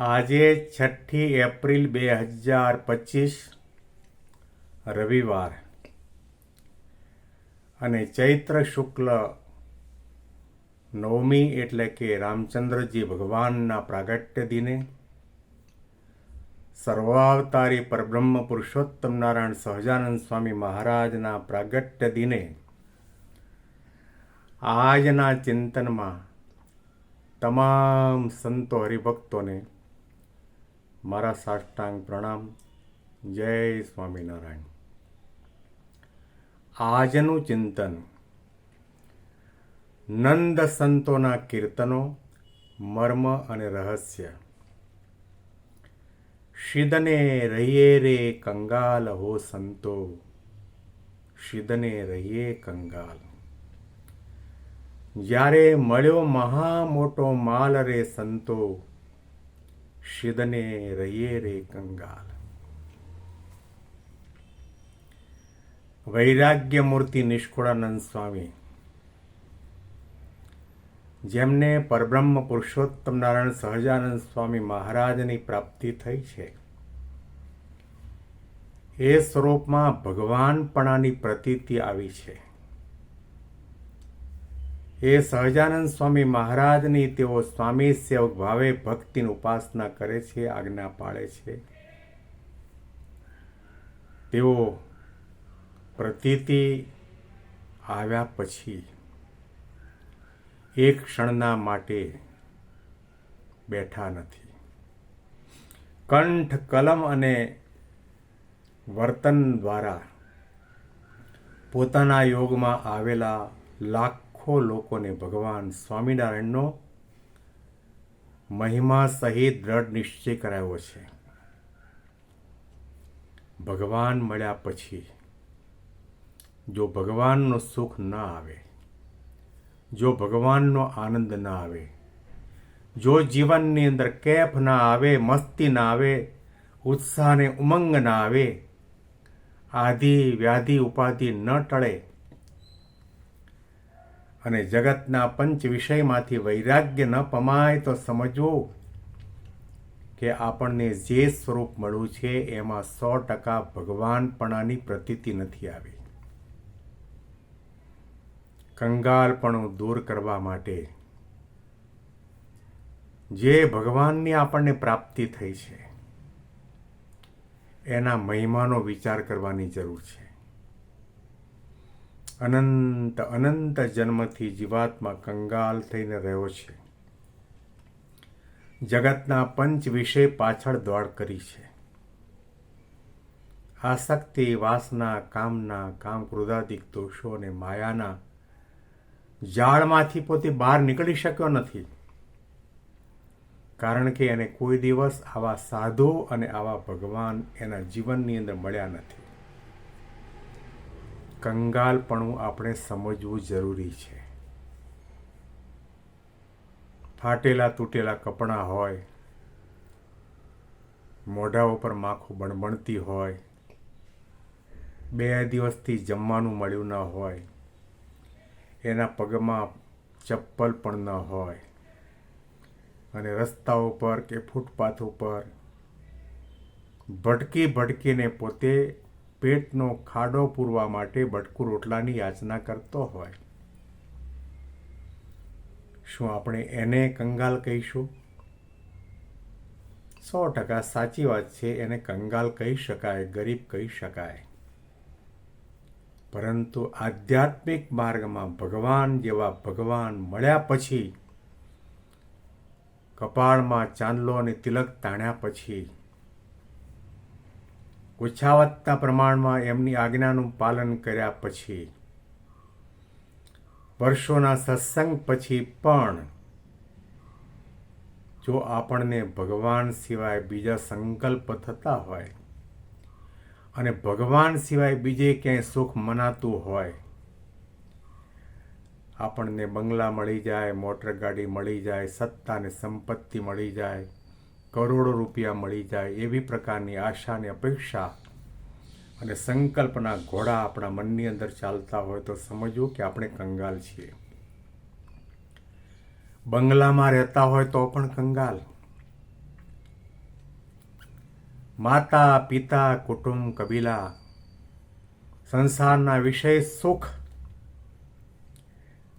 આજે છઠ્ઠી એપ્રિલ બે હજાર પચીસ, રવિવાર. અને ચૈત્ર શુક્લ નવમી એટલે કે રામચંદ્રજી ભગવાનના પ્રાગટ્ય દિને, સર્વાવતારી પરબ્રહ્મ પુરુષોત્તમ નારાયણ સહજાનંદ સ્વામી મહારાજના પ્રાગટ્ય દિને, આજના ચિંતનમાં તમામ સંતો હરિભક્તોને મારા સાષ્ટાંગ પ્રણામ. જય સ્વામિનારાયણ. આજનું ચિંતન. નંદ સંતોના કીર્તનો, મર્મ અને રહસ્ય. શિદને રહીએ રે કંગાલ, હો સંતો. શિદને રહીએ કંગાલ. જ્યારે મળ્યો મહા મોટો માલ રે સંતો શિદને રહીએ રે કંગાલ વૈરાગ્ય મૂર્તિ નિષ્કુળાનંદ સ્વામી જેમને પરબ્રહ્મ પુરુષોત્તમ નારાયણ સહજાનંદ સ્વામી મહારાજની પ્રાપ્તિ થઈ છે. એ સ્વરૂપમાં ભગવાનપણાની પ્રતીતિ આવી છે. એ સહજાનંદ સ્વામી મહારાજની તેઓ સ્વામી સેવક ભાવે ભક્તિની ઉપાસના કરે છે, આજ્ઞા પાળે છે. તેઓ પ્રતીતિ આવ્યા પછી એક ક્ષણના માટે બેઠા નથી. કંઠ, કલમ અને વર્તન દ્વારા પોતાના યોગમાં આવેલા લાખો લોકોને ભગવાન સ્વામિનારાયણનો મહિમા સહિત દ્રઢ નિશ્ચય કરાયો છે. ભગવાન મળ્યા પછી જો ભગવાનનો સુખ ન આવે, જો ભગવાનનો આનંદ ન આવે, જો જીવનની અંદર કેફ ના આવે, મસ્તી ના આવે, ઉત્સાહ ને ઉમંગ ના આવે આધિ વ્યાધિ ઉપાધિ ન ટળે અને જગતના પંચ વિષયમાંથી વૈરાગ્ય ન પમાય તો સમજવું કે આપણને જે સ્વરૂપ મળ્યું છે એમાં સો ટકા ભગવાનપણાની પ્રતીતિ નથી આવી. કંગાલપણું દૂર કરવા માટે જે ભગવાનની આપણને પ્રાપ્તિ થઈ છે, એના મહિમાનો વિચાર કરવાની જરૂર છે. અનંત અનંત જન્મથી જીવાત્મા કંગાલ થઈને રહ્યો છે. જગતના પંચ વિષય પાછળ દોડ કરી છે. આસક્તિ, વાસના, કામના, કામ ક્રોધાદિક દોષો અને માયાના જાળમાંથી પોતે બહાર નીકળી શક્યો નથી. કારણ કે એને કોઈ દિવસ આવા સાધુ અને આવા ભગવાન એના જીવનની અંદર મળ્યા નથી. કંગાલપણું આપણે સમજવું જરૂરી છે. ફાટેલા તૂટેલા કપડાં હોય, મોઢા ઉપર માખું બણબણતી હોય, બે દિવસથી જમવાનું મળ્યું ન હોય, એના પગમાં ચપ્પલ પણ ન હોય અને રસ્તા ઉપર કે ફૂટપાથ ઉપર ભટકી ભટકીને પોતે પેટનો ખાડો પૂરવા માટે બટકું રોટલાની યાચના કરતો હોય. શું આપણે એને કંગાલ કહીશું? સો ટકા સાચી વાત છે, એને કંગાલ કહી શકાય, ગરીબ કહી શકાય. પરંતુ આધ્યાત્મિક માર્ગમાં ભગવાન જેવા ભગવાન મળ્યા પછી, કપાળમાં ચાંદલો અને તિલક તાણ્યા પછી ઓછાવત્તા પ્રમાણમાં એમની આજ્ઞાનું પાલન કર્યા પછી, વર્ષોના સત્સંગ પછી પણ જો આપણને ભગવાન સિવાય બીજા સંકલ્પ થતા હોય અને ભગવાન સિવાય બીજે ક્યાંય સુખ મનાતું હોય, આપણને બંગલા મળી જાય, મોટર ગાડી મળી જાય સત્તા અને સંપત્તિ મળી જાય કરોડો રૂપિયા મળી જાય એવી પ્રકારની આશા અને અપેક્ષા અને સંકલ્પના ઘોડા આપણા મનની અંદર ચાલતા હોય તો સમજવું કે આપણે કંગાલ છીએ. બંગલામાં રહેતા હોય તો પણ કંગાલ. માતા, પિતા, કુટુંબ, કબીલા, સંસારના વિષય સુખ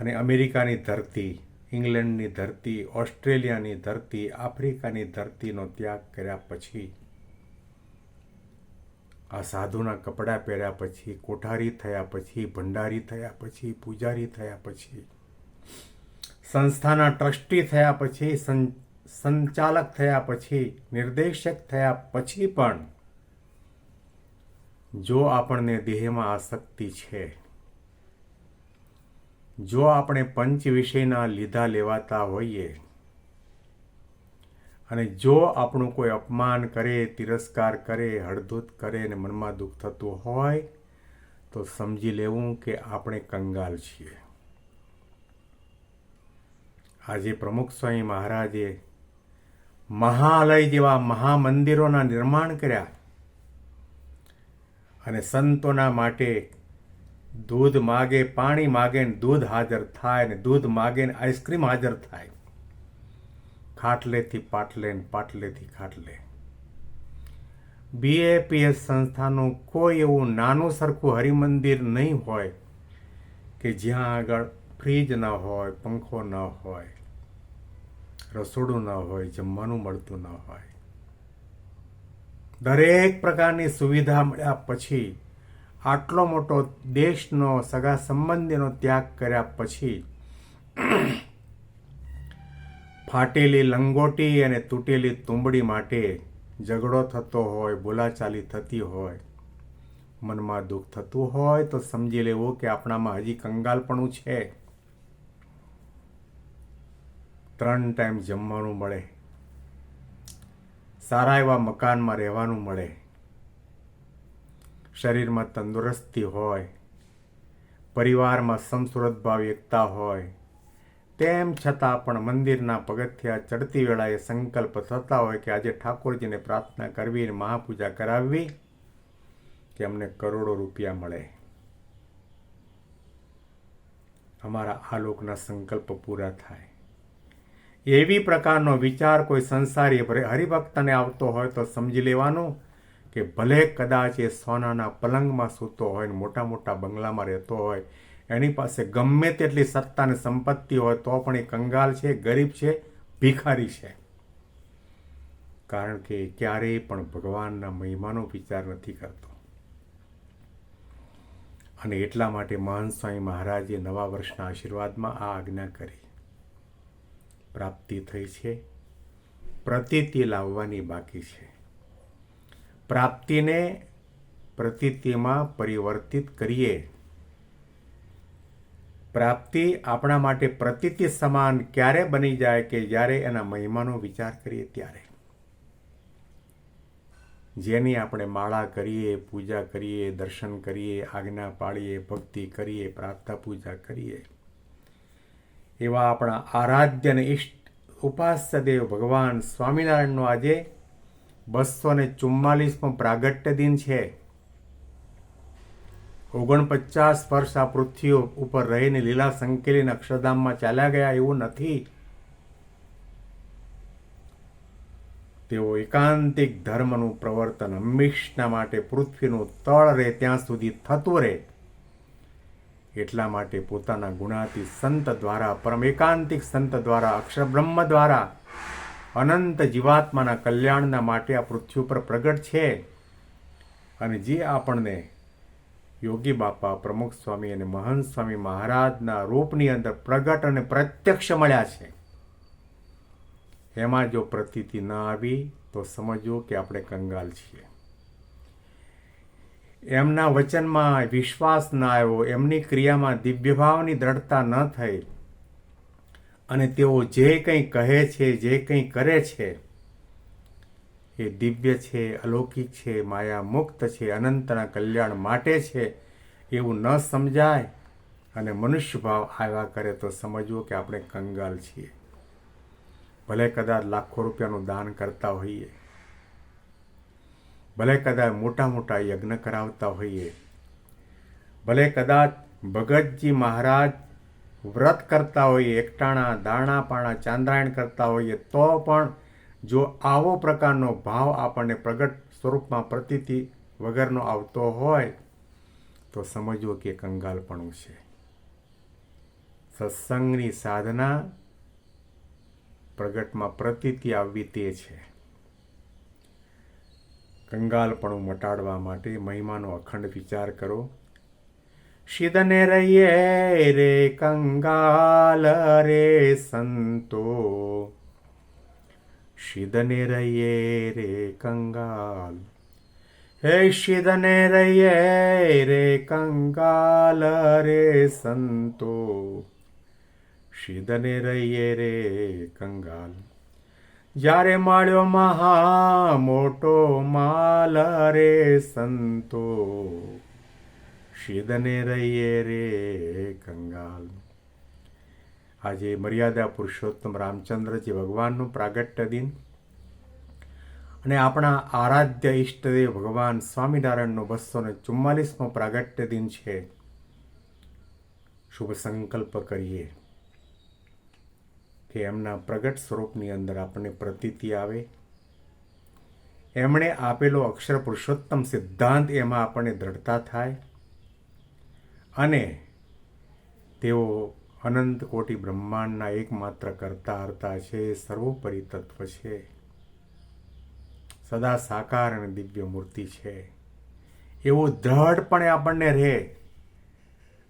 અને અમેરિકાની ધરતી. ઇંગ્લેન્ડની ધરતી, ઓસ્ટ્રેલિયાની ધરતી, આફ્રિકાની ધરતીનો ત્યાગ કર્યા પછી, આ સાધુના કપડાં પહેર્યા પછી, કોઠારી થયા પછી, ભંડારી થયા પછી, પૂજારી થયા પછી, સંસ્થાના ટ્રસ્ટી થયા પછી સંચાલક થયા પછી, નિર્દેશક થયા પછી પણ જો આપણને દેહમાં આસક્તિ છે જો આપણે પંચ વિષયના લીધા લેવાતા હોઈએ અને જો આપણું કોઈ અપમાન કરે, તિરસ્કાર કરે હળધૂત કરે અને મનમાં દુઃખ થતું હોય, તો સમજી લેવું કે આપણે કંગાલ છીએ. આજે પ્રમુખ સ્વામી મહારાજે મહાલય જેવા મહામંદિરોના નિર્માણ કર્યા અને સંતોના માટે દૂધ માગે, પાણી માગે ને દૂધ હાજર થાય ને દૂધ માગે ને આઈસ્ક્રીમ હાજર થાય. ખાટલેથી પાટલે ને પાટલેથી ખાટલે. બીએપીએસ સંસ્થાનું કોઈ એવું નાનું સરખું હરિમંદિર નહીં હોય કે જ્યાં આગળ ફ્રીજ ન હોય, પંખો ન હોય, રસોડું ન હોય, જમવાનું મળતું ન હોય. દરેક પ્રકારની સુવિધા મળ્યા પછી આટલો મોટો દેશનો સગા સંબંધીનો ત્યાગ કર્યા પછી ફાટેલી લંગોટી અને તૂટેલી તુંબડી માટે ઝઘડો થતો હોય, બોલાચાલી થતી હોય, મનમાં દુઃખ થતું હોય, તો સમજી લેવું કે આપણામાં હજી કંગાલપણું છે. ત્રણ ટાઈમ જમવાનું મળે, સારા એવા મકાનમાં રહેવાનું મળે શરીરમાં તંદુરસ્તી હોય, પરિવારમાં સમસુરત ભાવ એકતા હોય, તેમ છતાં પણ મંદિરના પગથિયા ચડતી વેળાએ સંકલ્પ થતા હોય કે આજે ઠાકોરજીને પ્રાર્થના કરવી અને મહાપૂજા કરાવવી, કે અમને કરોડો રૂપિયા મળે. અમારા આ લોકના સંકલ્પ પૂરા થાય. એવી પ્રકારનો વિચાર કોઈ સંસારી હરિભક્તને આવતો હોય તો સમજી લેવાનું કે ભલે કદાચ એ સોનાના પલંગમાં સૂતો હોય ને મોટા મોટા બંગલામાં રહેતો હોય, એની પાસે ગમે તેટલી સત્તા અને સંપત્તિ હોય તો પણ એ કંગાલ છે, ગરીબ છે, ભિખારી છે. કારણ કે ક્યારેય પણ ભગવાનના મહિમાનો વિચાર નથી કરતો. અને એટલા માટે મહાન સ્વામી મહારાજે નવા વર્ષના આશીર્વાદમાં આ આજ્ઞા કરી. પ્રાપ્તિ થઈ છે. પ્રતીતિ લાવવાની બાકી છે. પ્રાપ્તિને પ્રતિતિમાં પરિવર્તિત કરીએ. પ્રાપ્તિ આપણા માટે પ્રતિતિ સમાન ક્યારે બની જાય કે જ્યારે એના મહિમાનો વિચાર કરીએ ત્યારે? જેની આપણે માળા કરીએ, પૂજા કરીએ, દર્શન કરીએ, આજ્ઞા પાળીએ, ભક્તિ કરીએ, પ્રાર્થના પૂજા કરીએ. એવા આપણા આરાધ્ય અને ઈષ્ટ ઉપાસ્ય દેવ ભગવાન સ્વામિનારાયણનો આજે બસો ને ચુમ્માલીસમો પ્રાગટ્ય દિન છે. ઓગણપચાસ વર્ષ આ પૃથ્વી ઉપર રહીને લીલા સંકેલીને અક્ષરધામમાં ચાલ્યા ગયા એવું નથી. તેઓ એકાંતિક ધર્મનું પ્રવર્તન હંમેશના માટે પૃથ્વીનું તળ રહે ત્યાં સુધી થતું રહે. એટલા માટે પોતાના ગુણાતી સંત દ્વારા, પરમ એકાંતિક સંત દ્વારા અક્ષર બ્રહ્મ દ્વારા અનંત જીવાત્માના કલ્યાણના માટે આ પૃથ્વી ઉપર પ્રગટ છે. અને જે આપણને યોગી બાપા, પ્રમુખ સ્વામી અને મહંત સ્વામી મહારાજના રૂપની અંદર પ્રગટ અને પ્રત્યક્ષ મળ્યા છે. એમાં જો પ્રતીતિ ન આવી, તો સમજો કે આપણે કંગાલ છીએ. એમના વચનમાં વિશ્વાસ ન આવ્યો, એમની ક્રિયામાં દિવ્યભાવની દ્રઢતા ન થઈ અને તેઓ જે કંઈ કહે છે, જે કંઈ કરે છે, એ દિવ્ય છે, અલૌકિક છે માયા મુક્ત છે, અનંતના કલ્યાણ માટે છે, એવું ન સમજાય. અને મનુષ્ય ભાવ આવ્યા કરે તો સમજવું કે આપણે કંગાલ છીએ. ભલે કદાચ લાખો રૂપિયાનું દાન કરતા હોઈએ, ભલે કદાચ મોટા મોટા યજ્ઞ કરાવતા હોઈએ, ભલે કદાચ ભગતજી મહારાજ વ્રત કરતા હોઈએ, એકટાણા, દાણા પાણા, ચાંદ્રાયણ કરતા હોઈએ, તો પણ જો આવો પ્રકારનો ભાવ આપણને પ્રગટ સ્વરૂપમાં પ્રતીતિ વગરનો આવતો હોય, તો સમજવું કે કંગાલપણું છે. સત્સંગની સાધના પ્રગટમાં પ્રતીતિ આવવી તે છે. કંગાલપણું મટાડવા માટે મહિમાનો અખંડ વિચાર કરો. શિદને રહીએ રે કંગાલ રે સંતો શિદને રહીએ રે કંગાલ હે શિદને રહીએ રે કંગાલ રે સંતો શિદને રહીએ રે કંગાલ જ્યારે મળ્યો મહા મોટો માલ રે સંતો શિદને રહીએ રે કંગાલ આજે મર્યાદા પુરુષોત્તમ રામચંદ્રજી ભગવાનનું પ્રાગટ્ય દિન અને આપણા આરાધ્ય ઈષ્ટદેવ ભગવાન સ્વામિનારાયણનો બસો ને ચુમ્માલીસમો પ્રાગટ્ય દિન છે શુભ સંકલ્પ કરીએ કે એમના પ્રગટ સ્વરૂપની અંદર આપણને પ્રતીતિ આવે એમણે આપેલો અક્ષર પુરુષોત્તમ સિદ્ધાંત એમાં આપણને દ્રઢતા થાય અને તેઓ અનંત કોટી બ્રહ્માંડના એકમાત્ર કરતા હરતા છે, સર્વોપરી તત્વ છે. સદા સાકાર અને દિવ્ય મૂર્તિ છે. એવો દ્રઢપણે આપણને રહે.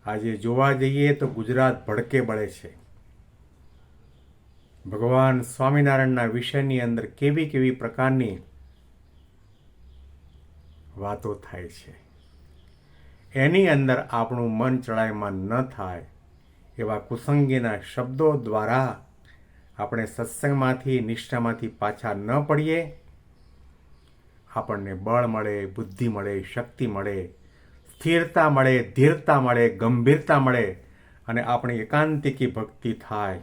આજે જોવા જઈએ તો ગુજરાત ભડકે બળે છે. ભગવાન સ્વામિનારાયણના વિષયની અંદર કેવી કેવી પ્રકારની વાતો થાય છે? એની અંદર આપણું મન ચડાયમાન ન થાય એવા કુસંગીના શબ્દો દ્વારા આપણે સત્સંગમાંથી, નિષ્ઠામાંથી પાછા ન પડીએ. આપણને બળ મળે, બુદ્ધિ મળે, શક્તિ મળે, સ્થિરતા મળે, ધીરતા મળે, ગંભીરતા મળે અને આપણી એકાંતિકી ભક્તિ થાય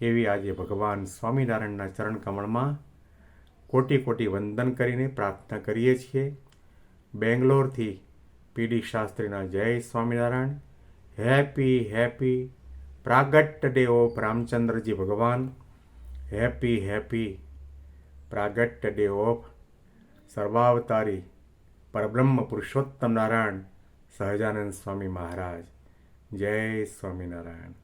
એવી આજે ભગવાન સ્વામિનારાયણના ચરણ કમળમાં કોટી કોટી વંદન કરીને પ્રાર્થના કરીએ છીએ. બેંગ્લોરથી પીડી શાસ્ત્રીના જય સ્વામિનારાયણ. હેપી હેપી પ્રાગટ્ય ડે ઓફ રામચંદ્રજી ભગવાન. હેપી હેપી પ્રાગટ્ય ડે ઓફ સર્વાવતારી પરબ્રહ્મ પુરુષોત્તમ નારાયણ સહજાનંદ સ્વામી મહારાજ. જય સ્વામિનારાયણ.